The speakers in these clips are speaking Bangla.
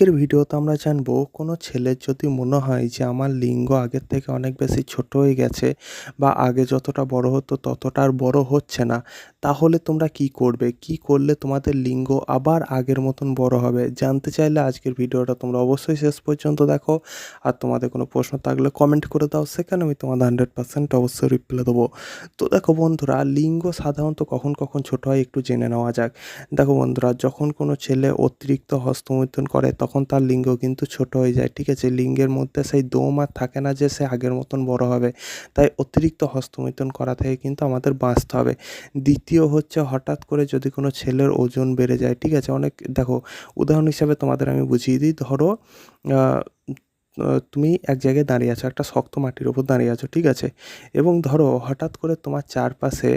আজকের ভিডিওতে আমরা জানব, কোনো ছেলের যদি মনে হয় যে আমার লিঙ্গ আগের থেকে অনেক বেশি ছোট হয়ে গেছে বা আগে যতটা বড় হতো ততটা আর বড় হচ্ছে না, তাহলে তোমরা কি করবে? কি করলে তোমাদের লিঙ্গ আবার আগের মতন বড় হবে? জানতে চাইলে আজকের ভিডিওটা তোমরা অবশ্যই শেষ পর্যন্ত দেখো। আর তোমাদের কোনো প্রশ্ন থাকলে কমেন্ট করে দাও, সেখানে আমি তোমাদের হান্ড্রেড পার্সেন্ট অবশ্যই রিপ্লাই দেবো। তো দেখো বন্ধুরা, লিঙ্গ সাধারণত কখন কখন ছোট হয় একটু জেনে নেওয়া যাক। দেখো বন্ধুরা, যখন কোনো ছেলে অতিরিক্ত হস্তমৈথুন করে, তখন তার লিঙ্গ কিন্তু ছোট হয়ে যায়, ঠিক আছে? লিঙ্গের মধ্যে সেই দোম আর থাকে না যে সে আগের মতন বড় হবে। তাই অতিরিক্ত হস্তমৈথুন করা থেকে কিন্তু আমাদের বাঁচতে হবে। দ্বিতীয় হচ্ছে হঠাৎ করে যদি কোনো ছেলের ওজন বেড়ে যায়, ঠিক আছে? অনেক, দেখো, উদাহরণ হিসাবে তোমাদের আমি বুঝিয়ে দিই। ধরো তুমি এক জায়গায় দাঁড়িয়ে আছো, একটা শক্ত মাটির ওপর দাঁড়িয়ে আছো, ঠিক আছে? এবং ধরো, হঠাৎ করে তোমার চারপাশে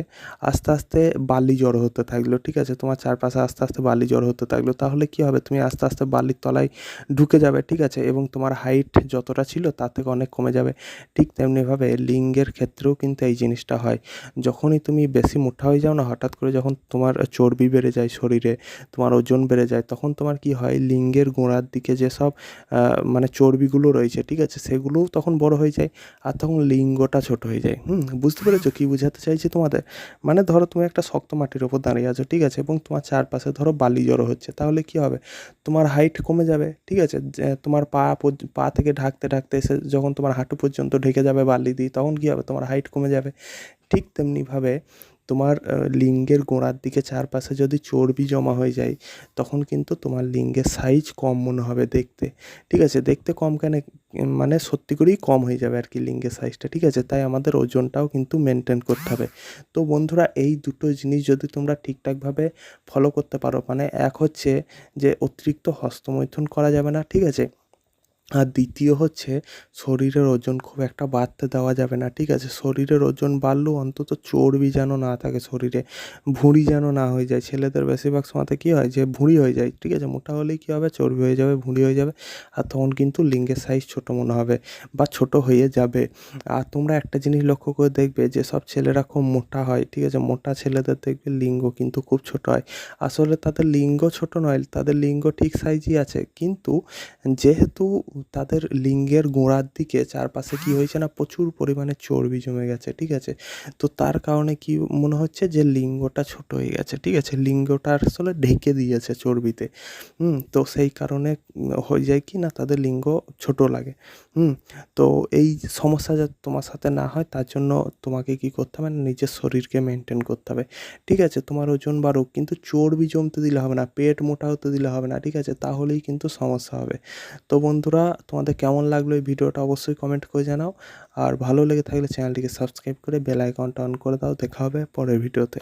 আস্তে আস্তে বালি জড়ো হতে থাকল, ঠিক আছে? তোমার চারপাশে আস্তে আস্তে বালি জড়ো হতে থাকল, তাহলে কী হবে? তুমি আস্তে আস্তে বালির তলায় ঢুকে যাবে, ঠিক আছে? এবং তোমার হাইট যতটা ছিল তার থেকে অনেক কমে যাবে। ঠিক তেমনিভাবে লিঙ্গের ক্ষেত্রেও কিন্তু এই জিনিসটা হয়। যখনই তুমি বেশি মোটা হয়ে যাও না, হঠাৎ করে যখন তোমার চর্বি বেড়ে যায় শরীরে, তোমার ওজন বেড়ে যায়, তখন তোমার কি হয়? লিঙ্গের গোড়ার দিকে যেসব মানে চর্বিগুলো রয়েছে, ঠিক আছে? সেগুলোও তখন বড় হয়ে যায় আর তখন লিঙ্গটা ছোট হয়ে যায়। হুম, বুঝতে পেরেছ কী বোঝাতে চাইছি তোমাদের? মানে ধরো তুমি একটা শক্ত মাটির ওপর দাঁড়িয়ে আছো, ঠিক আছে? এবং তোমার চারপাশে ধরো বালি জড়ো হচ্ছে, তাহলে কী হবে? তোমার হাইট কমে যাবে, ঠিক আছে? তোমার পা পা থেকে ঢাকতে ঢাকতে এসে যখন তোমার হাঁটু পর্যন্ত ঢেকে যাবে বালি দিয়ে, তখন কী হবে? তোমার হাইট কমে যাবে। ঠিক তেমনিভাবে তোমার লিঙ্গের গোড়ার দিকে চারপাশে যদি চর্বি জমা হয়ে যায়, তখন কিন্তু তোমার লিঙ্গের সাইজ কম মনে হবে দেখতে। ঠিক আছে? দেখতে কম কেন মানে সত্যি করেই কম হয়ে যাবে আর কি লিঙ্গের সাইজটা ঠিক আছে? তাই আমাদের ওজনটাও কিন্তু মেনটেন করতে হবে। তো বন্ধুরা, এই দুটো জিনিস যদি তোমরা ঠিকঠাকভাবে ফলো করতে পারো মানে এক হচ্ছে যে অতিরিক্ত হস্তমৈথুন করা যাবে না। ঠিক আছে? আর দ্বিতীয় হচ্ছে শরীরের ওজন খুব একটা বাড়তে দেওয়া যাবে না, ঠিক আছে? শরীরের ওজন বাড়লেও অন্তত চর্বি যেন না থাকে শরীরে, ভুঁড়ি যেন না হয়ে যায়। ছেলেদের বেশিরভাগ সময়তে কী হয় যে ভুঁড়ি হয়ে যায়, ঠিক আছে? মোটা হলেই কী হবে? চর্বি হয়ে যাবে, ভুঁড়ি হয়ে যাবে আর তখন কিন্তু লিঙ্গের সাইজ ছোটো মনে হবে বা ছোট হয়ে যাবে। আর তোমরা একটা জিনিস লক্ষ্য করে দেখবে যে সব ছেলেরা খুব মোটা হয়, ঠিক আছে? মোটা ছেলেদের দেখবে লিঙ্গ কিন্তু খুব ছোট হয়। আসলে তাদের লিঙ্গ ছোট নয়, তাদের লিঙ্গ ঠিক সাইজই আছে। কিন্তু যেহেতু তাদের লিঙ্গের গোড়ার দিকে চারপাশে কী হয়েছে না প্রচুর পরিমাণে চর্বি জমে গেছে, ঠিক আছে? তো তার কারণে কি মনে হচ্ছে যে লিঙ্গটা ছোট হয়ে গেছে, ঠিক আছে? লিঙ্গটা আসলে ঢেকে দিয়েছে চর্বিতে, হুম? তো সেই কারণে হয়ে যায় কি না তাদের লিঙ্গ ছোট লাগে, হুম? তো এই সমস্যা যাতে তোমার সাথে না হয় তার জন্য তোমাকে কি করতে হবে নিজের শরীরকে মেনটেন করতে হবে, ঠিক আছে? তোমার ওজন বাড়ুক, কিন্তু চর্বি জমতে দিলে হবে না, পেট মোটা হতে দিলে হবে না, ঠিক আছে? তাহলেই কিন্তু সমস্যা হবে। তো বন্ধুরা তোমাদের কেমন লাগল এই ভিডিওটা অবশ্যই কমেন্ট করে জানাও। আর ভালো লেগে থাকলে চ্যানেলটিকে সাবস্ক্রাইব করে বেল আইকনটা অন করে দাও। দেখা হবে পরের ভিডিওতে।